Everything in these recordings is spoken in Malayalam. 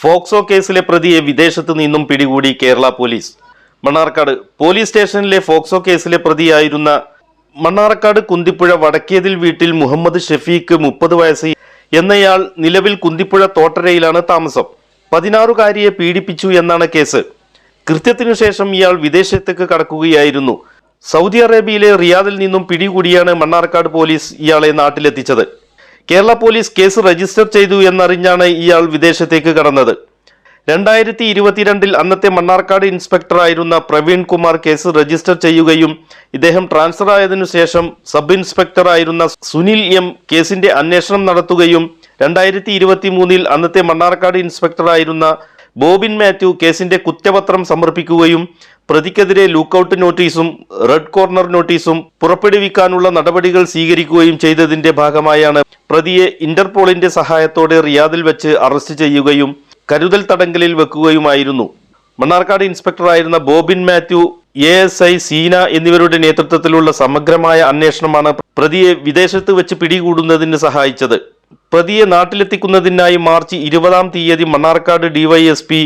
ഫോക്സോ കേസിലെ പ്രതിയെ വിദേശത്തു നിന്നും പിടികൂടി കേരള പോലീസ്. മണ്ണാർക്കാട് പോലീസ് സ്റ്റേഷനിലെ ഫോക്സോ കേസിലെ പ്രതിയായിരുന്ന മണ്ണാർക്കാട് കുന്തിപ്പുഴ വടക്കേതിൽ വീട്ടിൽ മുഹമ്മദ് ഷെഫീഖ് മുപ്പത് വയസ്സ് എന്നയാൾ നിലവിൽ കുന്തിപ്പുഴ തോട്ടരയിലാണ് താമസം. പതിനാറുകാരിയെ പീഡിപ്പിച്ചു എന്നാണ് കേസ്. കൃത്യത്തിനു ശേഷം ഇയാൾ വിദേശത്തേക്ക് കടക്കുകയായിരുന്നു. സൗദി അറേബ്യയിലെ റിയാദിൽ നിന്നും പിടികൂടിയാണ് മണ്ണാർക്കാട് പോലീസ് ഇയാളെ നാട്ടിലെത്തിച്ചത്. കേരള പോലീസ് കേസ് രജിസ്റ്റർ ചെയ്തു എന്നറിഞ്ഞാണ് ഇയാൾ വിദേശത്തേക്ക് കടന്നത്. രണ്ടായിരത്തി ഇരുപത്തിരണ്ടിൽ അന്നത്തെ മണ്ണാർക്കാട് ഇൻസ്പെക്ടറായിരുന്ന പ്രവീൺ കുമാർ കേസ് രജിസ്റ്റർ ചെയ്യുകയും ഇദ്ദേഹം ട്രാൻസ്ഫർ ആയതിനു ശേഷം സബ് ഇൻസ്പെക്ടറായിരുന്ന സുനിൽ എം കേസിന്റെ അന്വേഷണം നടത്തുകയും രണ്ടായിരത്തി ഇരുപത്തി മൂന്നിൽ അന്നത്തെ മണ്ണാർക്കാട് ഇൻസ്പെക്ടറായിരുന്ന ബോബിൻ മാത്യു കേസിന്റെ കുറ്റപത്രം സമർപ്പിക്കുകയും പ്രതിക്കെതിരെ ലൂക്കൌട്ട് നോട്ടീസും റെഡ് കോർണർ നോട്ടീസും പുറപ്പെടുവിക്കാനുള്ള നടപടികൾ സ്വീകരിക്കുകയും ചെയ്തതിന്റെ ഭാഗമായാണ് പ്രതിയെ ഇന്റർപോളിന്റെ സഹായത്തോടെ റിയാദിൽ വെച്ച് അറസ്റ്റ് ചെയ്യുകയും കരുതൽ തടങ്കലിൽ വെക്കുകയുമായിരുന്നു. Mannarkkad ഇൻസ്പെക്ടറായിരുന്ന Bobin Mathew A S I Seena എന്നിവരുടെ നേതൃത്വത്തിലുള്ള സമഗ്രമായ അന്വേഷണമാണ് പ്രതിയെ വിദേശത്ത് വെച്ച് പിടികൂടുന്നതിന് സഹായിച്ചത്. പ്രതിയെ നാട്ടിലെത്തിക്കുന്നതിനായി മാർച്ച് ഇരുപതാം തീയതി Mannarkkad DYSP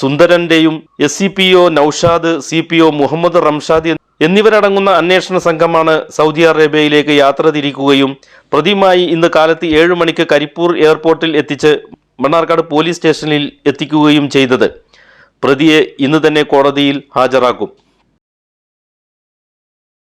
സുന്ദരന്റെയും S C P O Naushad C P O Muhammad Ramshad എന്നിവരടങ്ങുന്ന അന്വേഷണ സംഘമാണ് സൗദി അറേബ്യയിലേക്ക് യാത്ര തിരിക്കുകയും പ്രതിയുമായി ഇന്ന് കാലത്ത് ഏഴ് മണിക്ക് കരിപ്പൂർ എയർപോർട്ടിൽ എത്തിച്ച് മണ്ണാർക്കാട് പോലീസ് സ്റ്റേഷനിൽ എത്തിക്കുകയും ചെയ്തത്. പ്രതിയെ ഇന്ന് തന്നെ കോടതിയിൽ ഹാജരാക്കും.